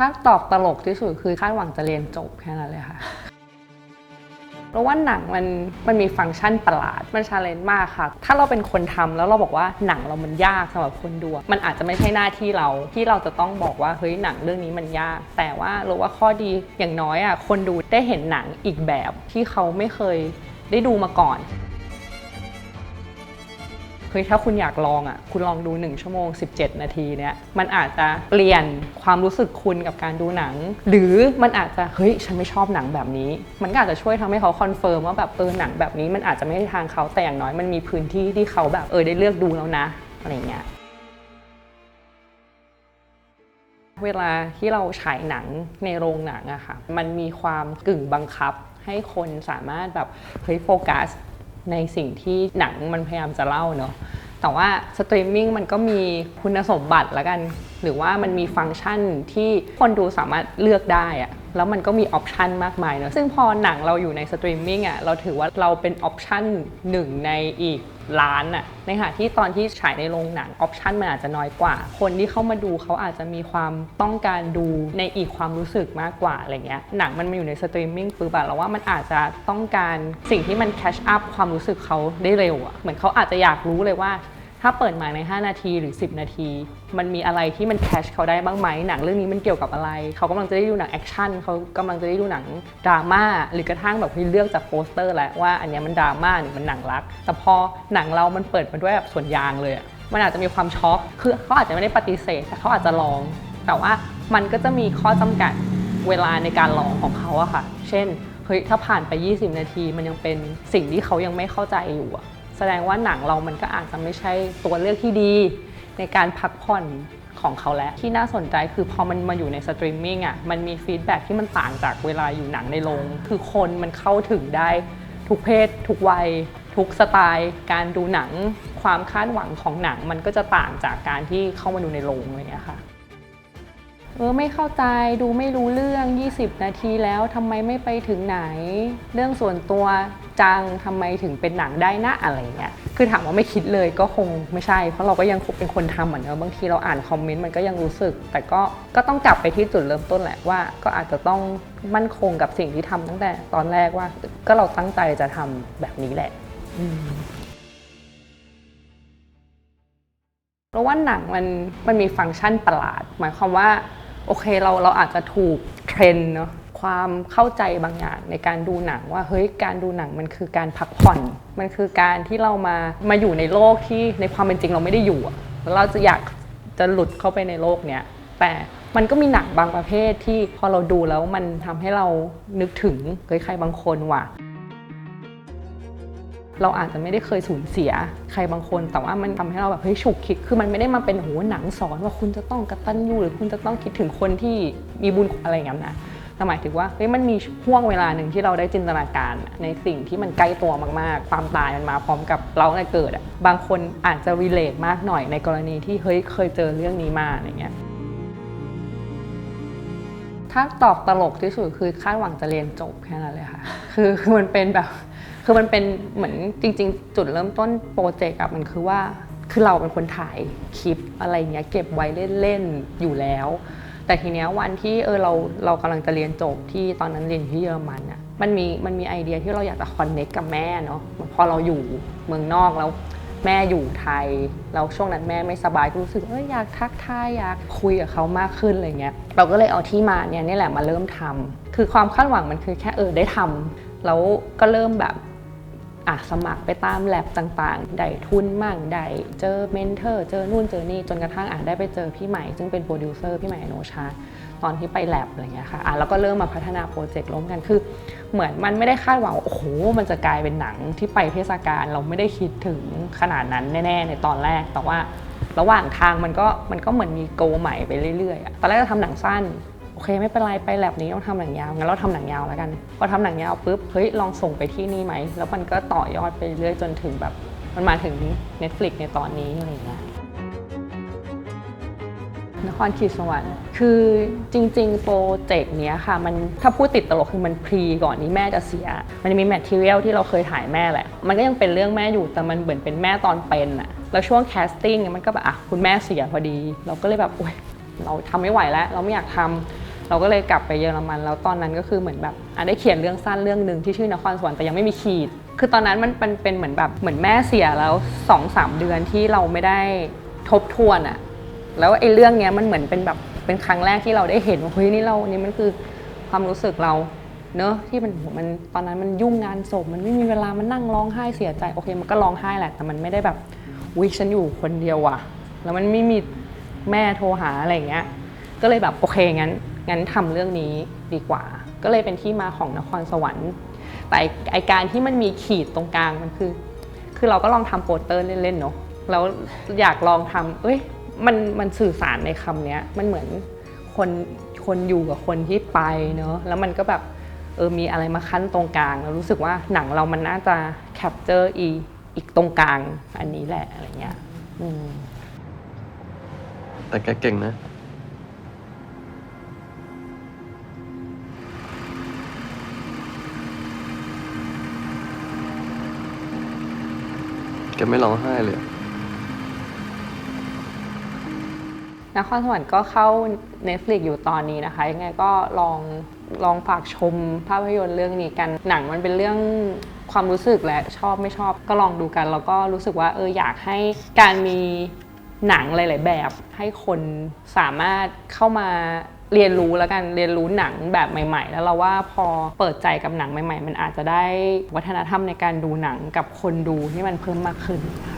ถ้าตอบตลกที่สุดคือคาดหวังจะเรียนจบแค่นั้นเลยค่ะเพราะว่าหนังมันมันมีฟังก์ชันประหลาด มันชาเลนจ์มากค่ะ ถ้าเราเป็นคนทำแล้วเราบอกว่าหนังเรามันยากสำหรับคนดูอะมันอาจจะไม่ใช่หน้าที่เราที่เราจะต้องบอกว่าเฮ้ยหนังเรื่องนี้มันยาก แต่ว่าเราว่าข้อดีอย่างน้อยอะคนดูได้เห็นหนังอีกแบบที่เขาไม่เคยได้ดูมาก่อน เฮ้ยถ้าคุณอยากลองอะคุณลองดู 1 ชั่วโมง 17 นาทีเนี่ยมันอาจจะเปลี่ยนความรู้สึกคุณกับการดูหนัง หรือมันอาจจะเฮ้ยฉันไม่ชอบหนังแบบนี้ มันก็อาจจะช่วยทำให้เขาคอนเฟิร์มว่าแบบเออหนังแบบนี้มันอาจจะไม่ใช่ทางเขาแต่อย่างน้อยมันมีพื้นที่ที่เขาแบบเออได้เลือกดูแล้วนะอะไรเงี้ยเวลาที่เราฉายหนังในโรงหนังอะค่ะ มันมีความกึ่งบังคับให้คนสามารถแบบเฮ้ยโฟกัส ในสิ่งที่หนังมันพยายามจะเล่าเนาะแต่ว่าสตรีมมิ่งมันก็มีคุณสมบัติละกัน หรือว่ามันมีฟังก์ชันที่คนดูสามารถเลือกได้อะแล้วมันก็มีออปชันมากมายเนาะซึ่งพอหนังเราอยู่ในสตรีมมิ่งอะเราถือว่าเราเป็นออปชันหนึ่งในอีกล้านอะในขณะที่ตอนที่ฉายในโรงหนังออปชันมันอาจจะน้อยกว่า คนที่เข้ามาดูเขาอาจจะมีความต้องการดูในอีกความรู้สึกมากกว่าอะไรเงี้ยหนังมันมาอยู่ในสตรีมมิ่งปุ๊บอะเราว่ามันอาจจะต้องการสิ่งที่มันแคชอัพความรู้สึกเขาได้เร็วอะเหมือนเขาอาจจะอยากรู้เลยว่า ถ้าเปิดมาใน 5 นาทีหรือ 10 นาที มันมีอะไรที่มันแคชเขาได้บ้างไหมหนังเรื่องนี้มันเกี่ยวกับอะไร เขากำลังจะได้ดูหนังแอคชั่นเขากำลังจะได้ดูหนังดราม่าหรือกระทั่งแบบให้เลือกจากโปสเตอร์แล้วว่าอันนี้มันดราม่าหรือมันหนังรัก แต่พอหนังเรามันเปิดมาด้วยแบบส่วนยางเลยมันอาจจะมีความช็อกคือเขาอาจจะไม่ได้ปฏิเสธแต่เขาอาจจะลอง แต่ว่ามันก็จะมีข้อจำกัดเวลาในการลองของเขาอะค่ะ เช่นเฮ้ยถ้าผ่านไป 20 นาทีมันยังเป็นสิ่งที่เขายังไม่เข้าใจอยู่อะ แสดงว่าหนังเรามันก็อาจจะไม่ใช่ตัวเลือกที่ดี ในการพักผ่อนของเขาแล้ว ที่น่าสนใจคือพอมันมาอยู่ในสตรีมมิ่งอะมันมีฟีดแบ็กที่มันต่างจากเวลาอยู่หนังในโรงคือคนมันเข้าถึงได้ทุกเพศ ทุกวัย ทุกสไตล์ การดูหนัง ความคาดหวังของหนังมันก็จะต่างจากการที่เข้ามาดูในโรงอะไรอย่างเงี้ยค่ะ เออไม่เข้าใจดูไม่รู้เรื่อง 20 นาทีแล้วทำไมไม่ไปถึงไหน เรื่องส่วนตัวจังทำไมถึงเป็นหนังได้นะอะไรเงี้ยคือถามว่าไม่คิดเลยก็คงไม่ใช่ เพราะเราก็ยังเป็นคนทำเหมือนเดิมบางทีเราอ่านคอมเมนต์มันก็ยังรู้สึก แต่ก็ก็ต้องกลับไปที่จุดเริ่มต้นแหละว่า ก็อาจจะต้องมั่นคงกับสิ่งที่ทำตั้งแต่ตอนแรกว่า ก็เราตั้งใจจะทำแบบนี้แหละเพราะว่าหนังมันมันมีฟังก์ชันประหลาด หมายความว่า โอเคเราเราอาจจะถูกเทรนเนาะความเข้าใจบางอย่างในการดูหนังว่าเฮ้ยการดูหนังมันคือการพักผ่อน มันคือการที่เรามามาอยู่ในโลกที่ในความเป็นจริงเราไม่ได้อยู่แล้วเราจะอยากจะหลุดเข้าไปในโลกเนี้ยแต่มันก็มีหนังบางประเภทที่พอเราดูแล้วมันทำให้เรานึกถึงเฮ้ยใครบางคนว่ะ เราอาจจะไม่ได้เคยสูญเสียใครบางคน แต่ว่ามันทำให้เราแบบเฮ้ยฉุกคิด คือมันไม่ได้มาเป็นโหหนังสอนว่าคุณจะต้องกระตัญญูหรือคุณจะต้องคิดถึงคนที่มีบุญอะไรอย่างนั้นนะแต่หมายถึงว่าเฮ้ยมันมีห่วงเวลาหนึ่งที่เราได้จินตนาการ ในสิ่งที่มันใกล้ตัวมากๆ ความตายมันมาพร้อมกับเราตั้งแต่เกิดอะบางคนอาจจะรีเลทมากหน่อยในกรณีที่เฮ้ยเคยเจอเรื่องนี้มาอะไรเงี้ยถ้าตอบตลกที่สุดคือคาดหวังจะเรียนจบแค่นั้นเลยค่ะ คือคือมันเป็นแบบ คือมันเป็นเหมือนจริง ๆ จุดเริ่มต้นโปรเจกต์อะมันคือว่าคือเราเป็นคนถ่ายคลิปอะไรเงี้ยเก็บไว้เล่นๆอยู่แล้ว แต่ทีเนี้ยวันที่เออเราเรากำลังจะเรียนจบที่ตอนนั้นเรียนที่เยอรมันอะมันมีมันมีไอเดียที่เราอยากจะคอนเน็กกับแม่เนาะพอเราอยู่เมืองนอกแล้วแม่อยู่ไทยแล้วช่วงนั้นแม่ไม่สบายก็รู้สึกเอออยากทักทายอยากคุยกับเขามากขึ้นอะไรเงี้ยเราก็เลยเอาที่มาเนี่ยนี่แหละมาเริ่มทำคือความคาดหวังมันคือแค่เออได้ทำแล้วก็เริ่มแบบ อะสมัครไปตามแลบต่างๆ ได้ทุนมั่งได้เจอเมนเทอร์ เจอนู่นเจอนี่จนกระทั่งอะได้ไปเจอพี่ใหม่ ซึ่งเป็นโปรดิวเซอร์พี่ใหม่อโนชา ตอนที่ไปแลบอะไรเงี้ยค่ะอะแล้วก็เริ่มมาพัฒนาโปรเจกต์ร่วมกันคือ เหมือนมันไม่ได้คาดหวังว่าโอ้โหมันจะกลายเป็นหนังที่ไปเทศกาลเราไม่ได้คิดถึงขนาดนั้นแน่ๆในตอนแรกแต่ว่าระหว่างทางมันก็มันก็เหมือนมีโกใหม่ไปเรื่อยๆอตอนแรกจะทำหนังสั้น อเคไม่เป็นไรไปแลบนี้ต้องทำหนังยาวงั้นเราทำหนังยาวแล้วกันพอทำหนังยาวปุ๊บเฮ้ยลองส่งไปที่นี่ไหมแล้วมันก็ต่อยอดไปเรื่อยจนถึงแบบ มันมาถึง Netflix ในตอนนี้อะไรอย่างเงี้ยนครขีดสวรรค์คือจริง ๆ โปรเจกต์เนี้ยค่ะ มันถ้าพูดติดตลกคือมันพรีก่อนนี้แม่จะเสีย มันมีแมทเทียลที่เราเคยถ่ายแม่แหละ มันก็ยังเป็นเรื่องแม่อยู่แต่มันเหมือนเป็นแม่ตอนเป็นอะแล้วช่วงแคสติ้งมันก็แบบอะคุณแม่เสียพอดี เราก็เลยแบบโอ๊ยเราทำไม่ไหวแล้ว เราไม่อยากทำ เราก็เลยกลับไปเยอรมันแล้วตอนนั้นก็คือเหมือนแบบอะได้เขียนเรื่องสั้นเรื่องหนึ่งที่ชื่อนครสวรรค์แต่ยังไม่มีขีด คือตอนนั้นมันเป็นเป็นเหมือนแบบเหมือนแม่เสียแล้ว2อสามเดือนที่เราไม่ได้ทบทวนอะแล้วไอ้เรื่องเนี้ยมันเหมือนเป็นแบบเป็นครั้งแรกที่เราได้เห็นว่าเฮ้ยนี่เรานี่มันคือความรู้สึกเราเนอะที่มันมันตอนนั้นมันยุ่งงานศพมันไม่มีเวลามันนั่งร้องไห้เสียใจโอเค มันก็ร้องไห้แหละ แต่มันไม่ได้แบบวิฉันอยู่คนเดียวว่ะ แล้วมันไม่มีแม่โทรหาอะไรอย่างเงี้ย ก็เลยแบบโอเคงั้น งั้นทำเรื่องนี้ดีกว่า ก็เลยเป็นที่มาของนครสวรรค์ แต่ไอการที่มันมีขีดตรงกลางมันคือ คือเราก็ลองทำโปสเตอร์เล่นๆเนาะแล้วอยากลองทำเอ้ยมันมันสื่อสารในคำเนี้ยมันเหมือนคนคนอยู่กับคนที่ไปเนาะแล้วมันก็แบบเออมีอะไรมาขั้นตรงกลางแล้วรู้สึกว่าหนังเรามันน่าจะแคปเจอร์อีอีกตรงกลางอันนี้แหละอะไรเงี้ยแต่แกเก่งนะ แกไม่ร้องไห้เลยอะนครสวรรค์ก็เข้า Netflix อยู่ตอนนี้นะคะ ยังไงก็ลองลองฝากชมภาพยนตร์เรื่องนี้กัน หนังมันเป็นเรื่องความรู้สึกและชอบไม่ชอบก็ลองดูกัน แล้วก็รู้สึกว่าเอออยากให้การมีหนังหลาย ๆ แบบให้คนสามารถเข้ามา เรียนรู้แล้วกันเรียนรู้หนังแบบใหม่ ๆ แล้วเราว่าพอเปิดใจกับหนังใหม่ ๆ มันอาจจะได้วัฒนธรรมในการดูหนังกับคนดูที่มันเพิ่มมากขึ้นค่ะ